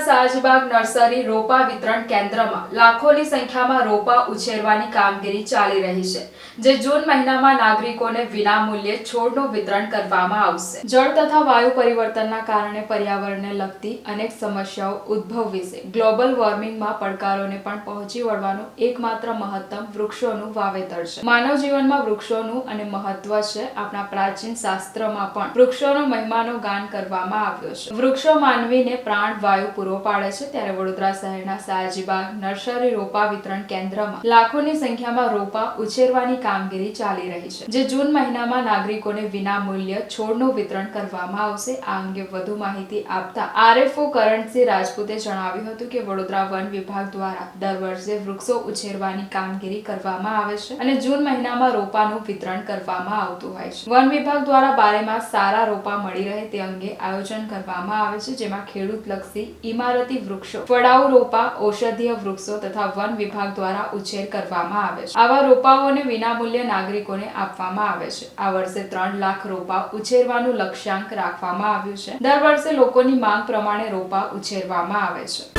સાજબાગ nursery રોપા વિતરણ કેન્દ્રમાં લાખોની સંખ્યામાં રોપા ઉછેરવાની કામગીરી ચાલી રહી છે, જે જૂન મહિનામાં નાગરિકોને વિનામૂલ્યે છોડનું વિતરણ કરવામાં આવશે. જળ તથા વાયુ પરિવર્તનના કારણે પર્યાવરણને લગતી અનેક સમસ્યાઓ ઉદ્ભવવી છે. ગ્લોબલ વોર્મિંગમાં પડકારોને પણ પહોંચી વળવાનું એકમાત્ર મહત્તમ વૃક્ષોનું વાવેતર છે. માનવ જીવનમાં વૃક્ષોનું અને મહત્વ છે આપણા પ્રાચીન શાસ્ત્રમાં પણ વૃક્ષોનો મહિમાનો ગાન કરવામાં આવ્યો છે. વૃક્ષો માનવીને પ્રાણ વાયુ પૂરો પાડે છે ત્યારે વડોદરા શહેરના સયાજીબાગ નર્સરી રોપા વિતરણ કેન્દ્રમાં લાખોની સંખ્યામાં રોપા ઉછેરવાની કામગીરી ચાલી રહી છે, જે જૂન મહિનામાં નાગરિકોને વિના મૂલ્ય છોડનું વિતરણ કરવામાં આવશે. આ અંગે વધુ માહિતી આપતા આરએફઓ કરણસિંહ રાજપૂતે જણાવ્યું હતું કે વડોદરા વન વિભાગ દ્વારા દર વર્ષે વૃક્ષો ઉછેરવાની કામગીરી કરવામાં આવે છે અને જૂન મહિનામાં રોપાનું વિતરણ કરવામાં આવતું હોય છે. વન વિભાગ દ્વારા બારેમાં સારા રોપા મળી રહે તે અંગે આયોજન કરવામાં આવે છે, જેમાં ખેડૂત લક્ષી ઇમારતી વૃક્ષો ફળાઉ રોપા ઔષધીય વૃક્ષો તથા વન વિભાગ દ્વારા ઉછેર કરવામાં આવે છે. આવા રોપાઓને વિનામૂલ્ય નાગરિકોને આપવામાં આવે છે. આ વર્ષે ત્રણ લાખ રોપા ઉછેરવાનું લક્ષ્યાંક રાખવામાં આવ્યું છે. દર વર્ષે લોકોની માંગ પ્રમાણે રોપા ઉછેરવામાં આવે છે.